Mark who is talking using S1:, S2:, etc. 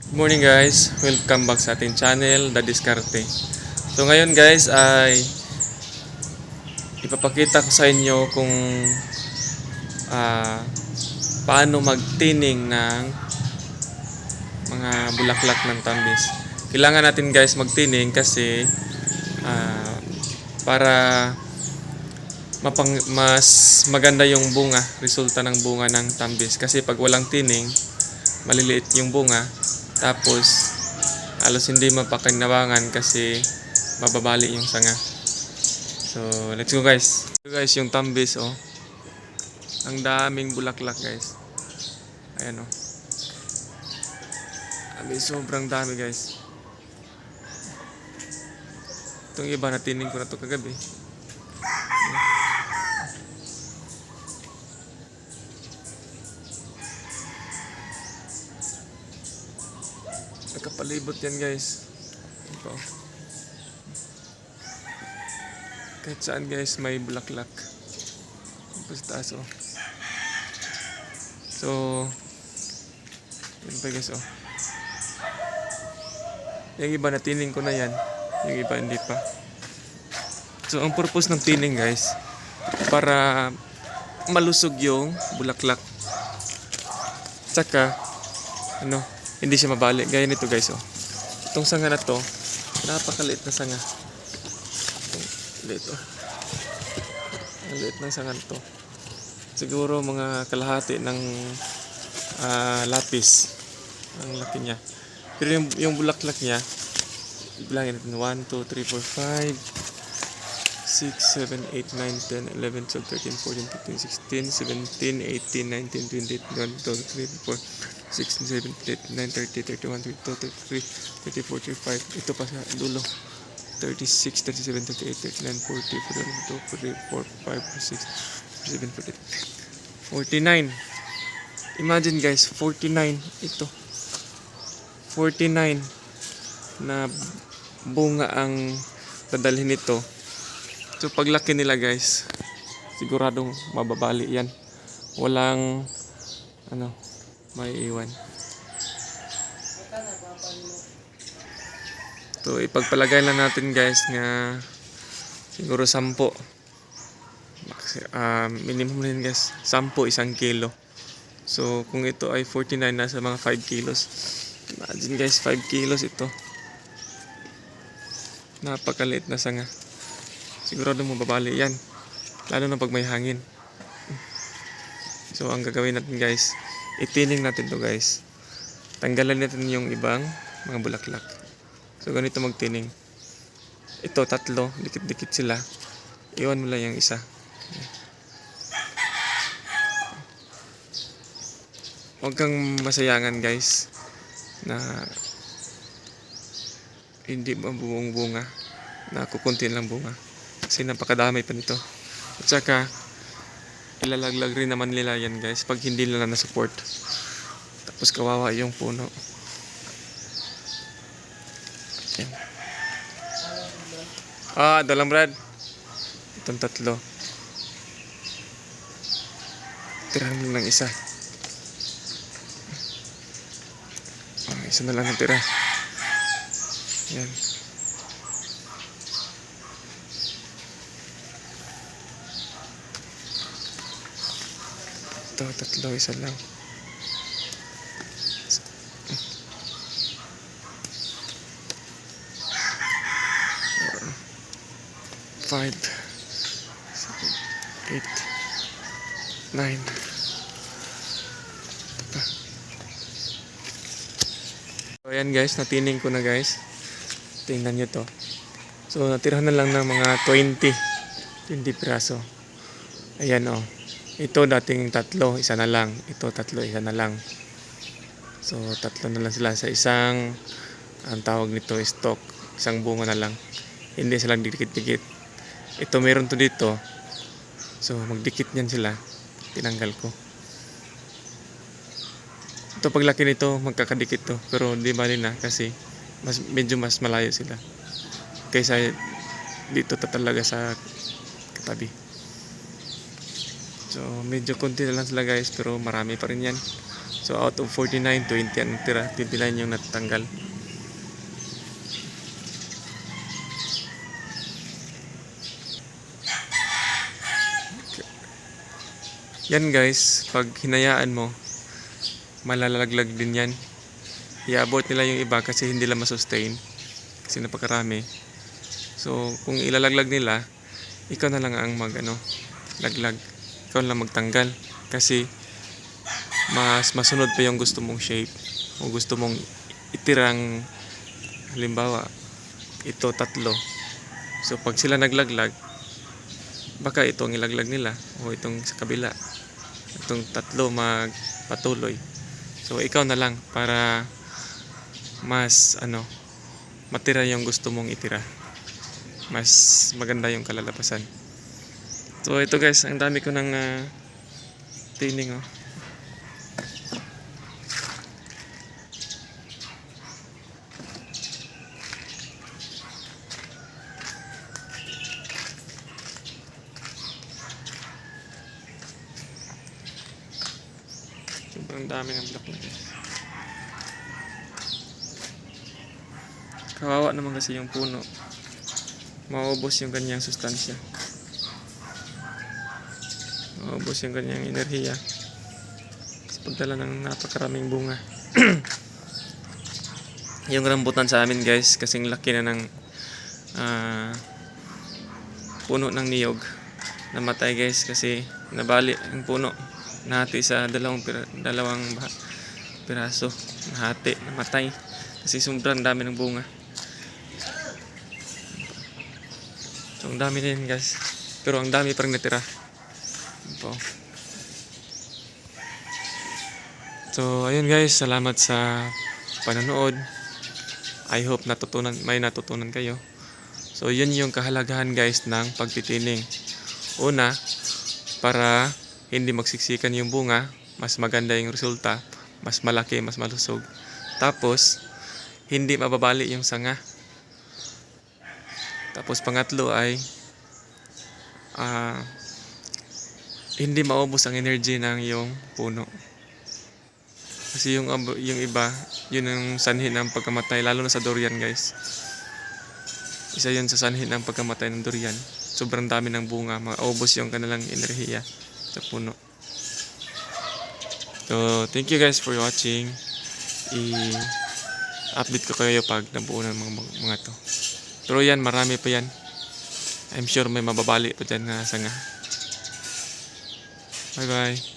S1: Good morning guys, welcome back sa ating channel, The Discarte. So ngayon guys ay ipapakita ko sa inyo kung uh, paano magtining ng mga bulaklak ng tambis. Kailangan natin guys magtining kasi uh, para mapang, mas maganda yung bunga, resulta ng bunga ng tambis. Kasi pag walang tining, maliliit yung bunga, tapos, alas hindi mapakinabangan kasi mababali yung sanga. So, let's go guys. So guys, yung tambis oh. Ang daming bulaklak guys. Ayan oh. Abi, sobrang dami guys. Itong iba natining ko na to kagabi. Nakapalibot yan guys. Ito. Kahit saan guys may bulaklak. Tapos taas oh. So, yun pa guys oh. Yung iba natining ko na yan. Yung iba hindi pa. So, ang purpose ng tining guys, para malusog yung bulaklak. Tsaka, ano, hindi siya mabalik. Gaya nito guys, oh. Itong sanga na to, napakaliit na sanga. Itong liit, oh. Ang liit ng sanga to. Siguro mga kalahati ng uh, lapis. Ang laki niya. Pero yung, yung bulaklak niya, bilangin natin 1, 2, 3, 4, 5, 6, 7, 8, 9, 10, 11, 12, 13, 14, 15, 16, 17, 18, 19, 20, 21, 22, 23, 24, 16, 17, 18, 9, 30, 31, 32, 33, 34, 35. Ito pa sa dulo. 36, 37, 38, 39, 40, 41, 42, 43, 44, 45, 46, 47, 48. 49. Imagine guys, 49 ito. 49 na bunga ang dadalhin nito So paglaki nila guys, siguradong mababali yan. Walang ano, may iwan. So ipagpalagay lang natin guys nga siguro sampo. Uh, minimum rin guys, sampo isang kilo. So kung ito ay 49 na sa mga 5 kilos. Imagine guys, 5 kilos ito. Napakaliit na sanga sigurado mo babali yan lalo na pag may hangin so ang gagawin natin guys itining natin to guys tanggalan natin yung ibang mga bulaklak so ganito magtining ito tatlo dikit dikit sila iwan mo lang yung isa huwag kang masayangan guys na hindi mabuong bunga na kukunti lang bunga kasi napakadami pa nito. At saka, ilalaglag rin naman nila yan guys pag hindi nila na-support. Tapos kawawa yung puno. Yan. Ah, dalang Brad. Itong tatlo. Tirahan mo ng isa. Ah, isa na lang natira. Yan. dito, tatlo, isa lang. Five, seven, eight, nine. So, ayan guys, natining ko na guys. Tingnan nyo to. So, natirahan na lang ng mga 20. 20 piraso. Ayan o. Oh ito dating tatlo, isa na lang. Ito tatlo, isa na lang. So, tatlo na lang sila sa isang, ang tawag nito, stock. Isang bunga na lang. Hindi sila dikit-dikit. Ito, meron to dito. So, magdikit niyan sila. Tinanggal ko. Ito, paglaki nito, magkakadikit to. Pero, hindi bali na kasi mas, medyo mas malayo sila. Kaysa dito ta talaga sa katabi. So medyo konti na lang sila guys pero marami pa rin yan. So out of 49, 20 ang tira. 20 yung natanggal. Yan guys, pag hinayaan mo, malalaglag din yan. Iabot nila yung iba kasi hindi lang masustain. Kasi napakarami. So kung ilalaglag nila, ikaw na lang ang mag ano, laglag ikaw lang magtanggal kasi mas masunod pa yung gusto mong shape o gusto mong itirang halimbawa ito tatlo so pag sila naglaglag baka ito ang ilaglag nila o itong sa kabila itong tatlo magpatuloy so ikaw na lang para mas ano matira yung gusto mong itira mas maganda yung kalalapasan So ito guys, ang dami ko ng uh, ah, tining oh. Sobrang dami ng block na Kawawa naman kasi yung puno. Mauubos yung ganyang sustansya maubos yung kanyang enerhiya sa pagdala ng napakaraming bunga yung rambutan sa amin guys kasing laki na ng uh, puno ng niyog namatay guys kasi nabali yung puno nahati sa dalawang pira, dalawang piraso nahati namatay kasi sobrang dami ng bunga so ang dami na yun guys pero ang dami parang natira ito. Diba? So, ayun guys, salamat sa panonood. I hope natutunan, may natutunan kayo. So, yun yung kahalagahan guys ng pagtitining. Una, para hindi magsiksikan yung bunga, mas maganda yung resulta, mas malaki, mas malusog. Tapos, hindi mababali yung sanga. Tapos pangatlo ay uh, hindi maubos ang energy ng iyong puno. Kasi yung, yung iba, yun ang sanhi ng pagkamatay, lalo na sa durian guys. Isa yun sa sanhi ng pagkamatay ng durian. Sobrang dami ng bunga, maubos yung kanilang enerhiya sa puno. So, thank you guys for watching. I-update ko kayo pag nabuo ng mga, mga to. Pero yan, marami pa yan. I'm sure may mababali pa dyan na sanga. Bye bye.